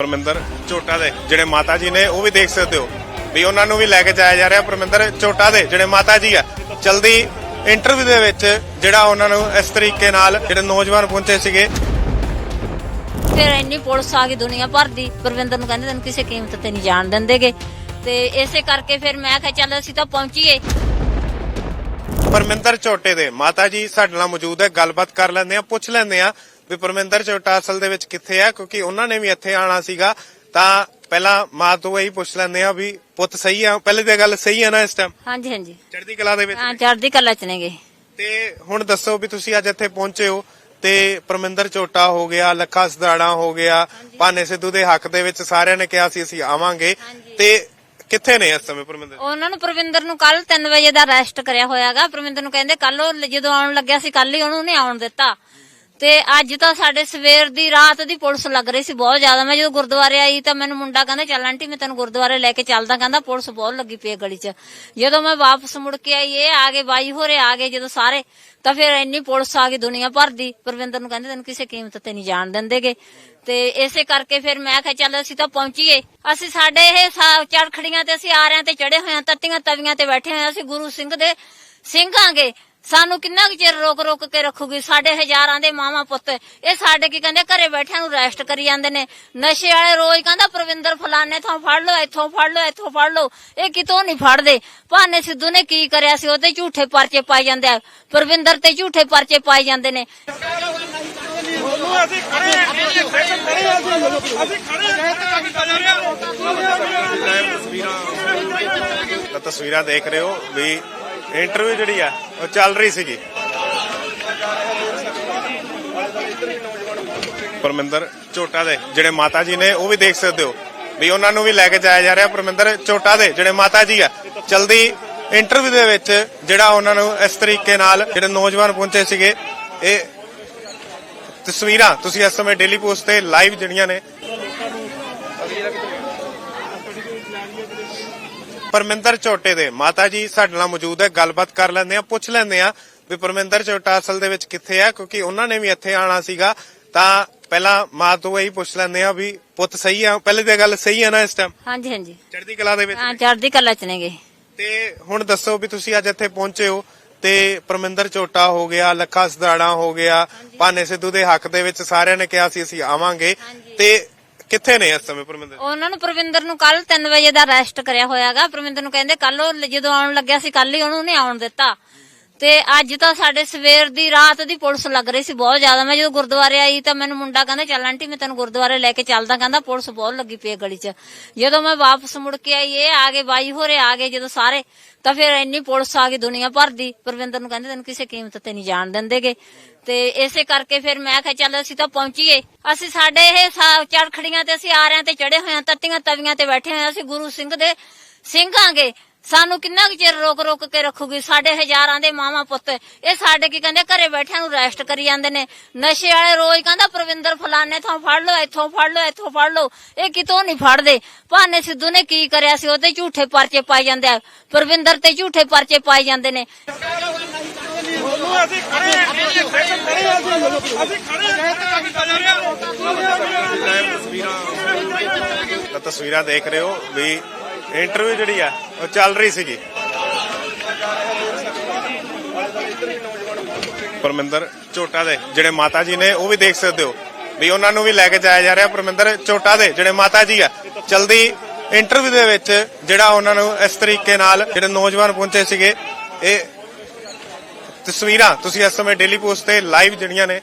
ਪਰਮਿੰਦਰ ਝੋਟਾ ਦੇ ਜਿਹੜੇ ਮਾਤਾ ਜੀ ਨੇ ਉਹ ਵੀ ਦੇਖ ਸਕਦੇ ਹੋ। ਵੀ ਉਹਨਾਂ ਨੂੰ ਵੀ ਲੈ ਕੇ ਜਾਇਆ ਜਾ ਰਿਹਾ ਪਰਮਿੰਦਰ ਝੋਟਾ ਦੇ ਜਿਹੜੇ ਮਾਤਾ ਜੀ ਆ। ਜਲਦੀ ਇੰਟਰਵਿਊ ਦੇ ਵਿੱਚ ਜਿਹੜਾ ਉਹਨਾਂ ਨੂੰ ਇਸ ਤਰੀਕੇ ਨਾਲ ਜਿਹੜੇ ਨੌਜਵਾਨ ਪਹੁੰਚੇ ਸੀਗੇ। ਫਿਰ ਇੰਨੀ ਪੁਲਿਸ ਆ ਗਈ ਦੁਨੀਆ ਭਰ ਦੀ। ਪ੍ਰਵਿੰਦਰ ਨੂੰ ਕਹਿੰਦੇ ਤੈਨੂੰ ਕਿਸੇ ਕੀਮਤ ਤੇ ਨਹੀਂ ਜਾਣ ਦਿੰਦੇਗੇ। ਤੇ ਇਸੇ ਕਰਕੇ ਫਿਰ ਮੈਂ ਕਿਹਾ ਚੱਲ ਅਸੀਂ ਤਾਂ ਪਹੁੰਚੀਏ। ਪਰਮਿੰਦਰ ਝੋਟੇ ਦੇ ਮਾਤਾ ਜੀ ਸਾਡੇ ਨਾਲ ਮੌਜੂਦ ਹੈ ਗੱਲਬਾਤ ਕਰ ਲੈਂਦੇ ਆ ਪੁੱਛ ਲੈਂਦੇ ਆ। ਵੀ ਪਰਮਿੰਦਰ ਝੋਟਾ ਅਸਲ ਦੇ ਵਿੱਚ ਕਿੱਥੇ ਆ? ਕਿਉਂਕਿ ਉਹਨਾਂ ਨੇ ਵੀ ਇੱਥੇ ਆਣਾ ਸੀਗਾ। ਤਾਂ ਪਹਿਲਾਂ ਮਾਂ ਤੋਂ ਇਹੀ ਪੁੱਛ ਲੈਂਦੇ ਆ ਵੀ ਪੁੱਤ ਸਹੀ ਆ? ਪਹਿਲੇ ਤੇ ਗੱਲ ਸਹੀ ਆ ਨਾ ਇਸ ਟਾਈਮ ਹਾਂਜੀ ਹਾਂਜੀ। ਚੜ੍ਹਦੀ ਕਲਾ ਦੇ ਵਿੱਚ ਹਾਂ ਚੜ੍ਹਦੀ ਕਲਾ ਚ ਨੇਗੇ। ਤੇ ਹੁਣ ਦੱਸੋ ਵੀ ਤੁਸੀਂ ਅੱਜ ਇੱਥੇ ਪਹੁੰਚੇ ਹੋ ਤੇ ਪਰਮਿੰਦਰ ਝੋਟਾ ਹੋ ਗਿਆ ਲੱਖਾ ਸਦਾੜਾ ਹੋ ਗਿਆ ਭਾਨੇ ਸਿੱਧੂ ਦੇ ਹੱਕ ਦੇ ਵਿੱਚ ਸਾਰਿਆਂ ਨੇ ਕਿਹਾ ਸੀ ਅਸੀਂ ਆਵਾਂਗੇ। ਤੇ ਕਿੱਥੇ ਨੇ ਇਸ ਸਮੇਂ ਪਰਮਿੰਦਰ? ਉਹਨਾਂ ਨੂੰ ਪ੍ਰਵਿੰਦਰ ਨੂੰ ਕੱਲ 3 ਵਜੇ ਦਾ ਅਰੈਸਟ ਕਰਿਆ ਹੋਇਆਗਾ। ਪ੍ਰਵਿੰਦਰ ਨੂੰ ਕਹਿੰਦੇ ਕੱਲ ਉਹ ਜਦੋਂ ਆਉਣ ਲੱਗਿਆ ਸੀ ਕੱਲ ਹੀ ਉਹਨੂੰ ਨਹੀਂ ਆਉਣ ਦਿੱਤਾ। ਤੇ ਅੱਜ ਤਾਂ ਸਾਡੇ ਸਵੇਰ ਦੀ ਰਾਤ ਦੀ ਪੁਲਿਸ ਲੱਗ ਰਹੀ ਸੀ, ਬਹੁਤ ਜ਼ਿਆਦਾ। ਮੈਂ ਜਦੋਂ ਗੁਰਦੁਆਰੇ ਆਈ ਤਾਂ ਮੈਨੂੰ ਮੁੰਡਾ ਕਹਿੰਦਾ, ਚੱਲ ਆਂਟੀ, ਮੈਂ ਤੈਨੂੰ ਗੁਰਦੁਆਰੇ ਲੈ ਕੇ ਚੱਲਦਾ, ਕਹਿੰਦਾ ਪੁਲਿਸ ਬਹੁਤ ਲੱਗੀ ਪਈ ਹੈ ਗਲੀ 'ਚ। ਜਦੋਂ ਮੈਂ ਵਾਪਸ ਮੁੜ ਕੇ ਆਈ, ਇਹ ਆ ਗਏ, ਬਾਈ ਹੋਰੇ ਆ ਗਏ ਜਦੋਂ ਸਾਰੇ, ਤਾਂ ਫਿਰ ਇੰਨੀ ਪੁਲਿਸ ਆ ਗਈ ਦੁਨੀਆ ਭਰ ਦੀ। ਪਰਵਿੰਦਰ ਨੂੰ ਕਹਿੰਦੇ, ਤੈਨੂੰ ਕਿਸੇ ਕੀਮਤ ਤੇ ਨਹੀਂ ਜਾਣ ਦਿੰਦੇਗੇ। ਤੇ ਇਸੇ ਕਰਕੇ ਫਿਰ ਮੈਂ ਕਿਹਾ, ਚੱਲ ਅਸੀਂ ਤਾਂ ਪਹੁੰਚੀਏ। ਅਸੀਂ ਸਾਡੇ ਇਹ ਚੜਖੜੀਆਂ ਤੇ ਅਸੀਂ ਆ ਆਰਿਆਂ ਤੇ ਚੜੇ ਹੋਏ ਹਾਂ, ਤੱਤੀਆਂ ਤਵੀਆਂ ਤੇ ਬੈਠੇ ਹੋਏ ਹਾਂ। ਅਸੀਂ ਗੁਰੂ ਸਿੰਘ ਦੇ ਸਿੰਘ ਆਂਗੇ ਸਾਨੂੰ ਕਿੰਨਾ ਕੁ ਚਿਰ ਰੋਕ ਰੋਕ ਕੇ ਰੱਖੂਗੀ? ਸਾਡੇ ਹਜ਼ਾਰਾਂ ਦੇ ਮਾਵਾ ਪੁੱਤ ਇਹ ਸਾਡੇ ਕੀ ਕਹਿੰਦੇ ਘਰੇ ਬੈਠਿਆਂ ਨੂੰ ਰੈਸਟ ਕਰੀ ਜਾਂਦੇ ਨੇ। ਨਸ਼ੇ ਵਾਲੇ ਰੋਜ਼ ਕਹਿੰਦਾ ਪ੍ਰਵਿੰਦਰ ਫਲਾਣੇ ਥਾਂ ਫੜ ਲਓ ਇੱਥੋਂ ਫੜ ਲਓ ਇੱਥੋਂ ਫੜ ਲਓ। ਇਹ ਕਿਤੋਂ ਨਹੀਂ ਫੜਦੇ। ਭਾਨੇ ਸਿੱਧੂ ਨੇ ਕੀ ਕਰਿਆ ਸੀ? ਉਹਤੇ ਝੂਠੇ ਪਰਚੇ ਪਾਏ ਜਾਂਦੇ ਆ। ਪ੍ਰਵਿੰਦਰ ਤੇ ਝੂਠੇ ਪਰਚੇ ਪਾਏ ਜਾਂਦੇ ਨੇ। ਅਸੀਂ ਖੜੇ ਹਾਂ ਅਸੀਂ ਖੜੇ ਹਾਂ ਅਸੀਂ ਖੜੇ ਹਾਂ ਤਾਂ ਤਸਵੀਰਾਂ ਦੇਖ ਰਹੇ ਹੋ ਵੀ ਇੰਟਰਵਿਊ ਜਿਹੜੀ ਆ, ਉਹ ਚੱਲ ਰਹੀ ਸੀਗੀ। ਪਰਮਿੰਦਰ ਝੋਟਾ ਦੇ, ਜਿਹੜੇ ਮਾਤਾ ਜੀ ਨੇ, ਉਹ ਵੀ ਦੇਖ ਸਕਦੇ ਹੋ। ਵੀ ਉਹਨਾਂ ਨੂੰ ਵੀ ਲੈ ਕੇ ਜਾਇਆ ਜਾ ਰਿਹਾ, ਪਰਮਿੰਦਰ ਝੋਟਾ ਦੇ, ਜਿਹੜੇ ਮਾਤਾ ਜੀ ਆ। ਜਲਦੀ ਇੰਟਰਵਿਊ ਦੇ ਵਿੱਚ ਜਿਹੜਾ ਉਹਨਾਂ ਨੂੰ ਇਸ ਤਰੀਕੇ ਨਾਲ ਜਿਹੜੇ ਨੌਜਵਾਨ ਪਹੁੰਚੇ ਸੀਗੇ, ਇਹ ਤਸਵੀਰਾਂ ਤੁਸੀਂ ਇਸ ਸਮੇਂ ਡੇਲੀ ਪੋਸਟ ਤੇ ਲਾਈਵ ਜਿਹੜੀਆਂ ਨੇ। ਪਰਮਿੰਦਰ ਝੋਟੇ ਦੇ। ਮਾਤਾ ਜੀ ਸਾਡੇ ਨਾਲ ਮੌਜੂਦ ਹੈ ਗੱਲਬਾਤ ਕਰ ਲੈਂਦੇ ਆ ਪੁੱਛ ਲੈਂਦੇ ਆ ਵੀ ਪਰਮਿੰਦਰ ਝੋਟਾ ਅਸਲ ਦੇ ਵਿੱਚ ਕਿੱਥੇ ਆ ਕਿਉਂਕਿ ਉਹਨਾਂ ਨੇ ਵੀ ਇੱਥੇ ਆਣਾ ਸੀਗਾ। ਤਾਂ ਪਹਿਲਾਂ ਮਾਂ ਤੋਂ ਇਹੀ ਪੁੱਛ ਲੈਂਦੇ ਆ ਵੀ ਪੁੱਤ ਸਹੀ ਆ ਪਹਿਲੇ ਤੇ ਗੱਲ ਸਹੀ ਆ ਨਾ ਇਸ ਟਾਈਮ ਹਾਂਜੀ ਹਾਂਜੀ। ਚੜ੍ਹਦੀ ਕਲਾ ਦੇ ਵਿੱਚ ਹਾਂ ਚੜ੍ਹਦੀ ਕਲਾ ਚ ਨੇਗੇ। ਤੇ ਹੁਣ ਦੱਸੋ ਵੀ ਤੁਸੀਂ ਅੱਜ ਇੱਥੇ ਪਹੁੰਚੇ ਹੋ ਤੇ ਪਰਮਿੰਦਰ ਝੋਟਾ ਹੋ ਗਿਆ ਲੱਖਾ ਸਦਾੜਾ ਹੋ ਗਿਆ ਭਾਨੇ ਸਿੱਧੂ ਦੇ ਹੱਕ ਦੇ ਵਿੱਚ ਸਾਰਿਆਂ ਨੇ ਕਿਹਾ ਸੀ ਅਸੀਂ ਆਵਾਂਗੇ। ਤੇ ਕਿੱਥੇ ਨੇ ਇਸ ਸਮੇਂ ਪਰਮਿੰਦਰ? ਉਹਨਾਂ ਨੂੰ ਪ੍ਰਵਿੰਦਰ ਨੂੰ ਕੱਲ 3 ਵਜੇ ਦਾ ਅਰੈਸਟ ਕਰਿਆ ਹੋਇਆਗਾ ਪ੍ਰਵਿੰਦਰ ਨੂੰ ਕਹਿੰਦੇ ਕੱਲ ਉਹ ਜਦੋਂ ਆਉਣ ਲੱਗਿਆ ਸੀ ਕੱਲ ਹੀ ਉਹਨੂੰ ਨਹੀਂ ਆਉਣ ਦਿੱਤਾ। ਤੇ ਅੱਜ ਤਾਂ ਸਾਡੇ ਸਵੇਰ ਦੀ ਰਾਤ ਦੀ ਪੁਲਿਸ ਲੱਗ ਰਹੀ ਸੀ, ਬਹੁਤ ਜ਼ਿਆਦਾ। ਮੈਂ ਜਦੋਂ ਗੁਰਦੁਆਰੇ ਆਈ ਤਾਂ ਮੈਨੂੰ ਮੁੰਡਾ ਕਹਿੰਦਾ, ਚੱਲ ਆਂਟੀ, ਮੈਂ ਤੈਨੂੰ ਗੁਰਦੁਆਰੇ ਲੈ ਕੇ ਚੱਲਦਾ। ਕਹਿੰਦਾ, ਪੁਲਿਸ ਬਹੁਤ ਲੱਗੀ ਪਈ ਹੈ ਗਲੀ 'ਚ। ਜਦੋਂ ਮੈਂ ਵਾਪਸ ਮੁੜ ਕੇ ਆਈ, ਇਹ ਆ ਗਏ, ਬਾਈ ਹੋਰੇ ਆ ਗਏ ਜਦੋਂ ਸਾਰੇ, ਤਾਂ ਫਿਰ ਇੰਨੀ ਪੁਲਿਸ ਆ ਗਈ ਦੁਨੀਆ ਭਰ ਦੀ। ਪਰਵਿੰਦਰ ਨੂੰ ਕਹਿੰਦੇ, ਤੈਨੂੰ ਕਿਸੇ ਕੀਮਤ ਤੇ ਨਹੀਂ ਜਾਣ ਦਿੰਦੇਗੇ। ਤੇ ਇਸੇ ਕਰਕੇ ਫਿਰ ਮੈਂ ਕਿਹਾ ਚੱਲ ਅਸੀਂ ਤਾਂ ਪਹੁੰਚੀਏ। ਅਸੀਂ ਸਾਡੇ ਇਹ ਚੜਖੜੀਆਂ ਤੇ ਅਸੀਂ ਆਰਿਆਂ ਤੇ ਚੜੇ ਹੋਏ ਹਾਂ, ਤੱਤੀਆਂ ਤਵੀਆਂ ਤੇ ਬੈਠੇ ਹੋਏ ਹਾਂ। ਅਸੀਂ ਗੁਰੂ ਸਿੰਘ ਦੇ ਸਿੰਘ ਸਾਨੂੰ ਕਿੰਨਾ ਕੁ ਚਿਰ ਰੋਕ ਰੋਕ ਕੇ ਰੱਖੂਗੀ? ਸਾਡੇ ਹਜ਼ਾਰਾਂ ਦੇ ਮਾਵਾ ਪੁੱਤ, ਇਹ ਸਾਡੇ ਕੀ ਕਹਿੰਦੇ, ਘਰੇ ਬੈਠਿਆਂ ਨੂੰ ਰੈਸਟ ਕਰੀ ਜਾਂਦੇ ਨੇ। ਨਸ਼ੇ ਵਾਲੇ ਰੋਜ਼ ਕਹਿੰਦਾ, ਪ੍ਰਵਿੰਦਰ, ਫਲਾਣੇ ਥਾਂ ਫੜ ਲਓ, ਇੱਥੋਂ ਫੜ ਲਓ, ਇੱਥੋਂ ਫੜ ਲਓ। ਇਹ ਕਿਤੋਂ ਨਹੀਂ ਫੜਦੇ। ਭਾਨੇ ਸਿੱਧੂ ਨੇ ਕੀ ਕਰਿਆ ਸੀ? ਉਹਦੇ ਝੂਠੇ ਪਰਚੇ ਪਾਏ ਜਾਂਦੇ ਆ। ਪ੍ਰਵਿੰਦਰ ਤੇ ਝੂਠੇ ਪਰਚੇ ਪਾਏ ਜਾਂਦੇ ਨੇ। ਅਸੀਂ ਖੜੇ ਹਾਂ ਅਸੀਂ ਖੜੇ ਹਾਂ ਅਸੀਂ ਖੜੇ ਤਾਂ ਤਸਵੀਰਾਂ ਦੇਖ ਰਹੇ ਹੋ ਵੀ ਇੰਟਰਵਿਊ ਜਿਹੜੀ ਆ, ਉਹ ਚੱਲ ਰਹੀ ਸੀਗੀ। ਪਰਮਿੰਦਰ ਝੋਟਾ ਦੇ, ਜਿਹੜੇ ਮਾਤਾ ਜੀ ਨੇ, ਉਹ ਵੀ ਦੇਖ ਸਕਦੇ ਹੋ। ਵੀ ਉਹਨਾਂ ਨੂੰ ਵੀ ਲੈ ਕੇ ਜਾਇਆ ਜਾ ਰਿਹਾ ਪਰਮਿੰਦਰ ਝੋਟਾ ਦੇ, ਜਿਹੜੇ ਮਾਤਾ ਜੀ ਆ। ਜਲਦੀ ਇੰਟਰਵਿਊ ਦੇ ਵਿੱਚ ਜਿਹੜਾ ਉਹਨਾਂ ਨੂੰ ਇਸ ਤਰੀਕੇ ਨਾਲ ਜਿਹੜੇ ਨੌਜਵਾਨ ਪਹੁੰਚੇ ਸੀਗੇ, ਇਹ ਤਸਵੀਰਾਂ ਤੁਸੀਂ ਇਸ ਸਮੇਂ ਡੇਲੀ ਪੋਸਟ ਤੇ ਲਾਈਵ ਜਿਹੜੀਆਂ ਨੇ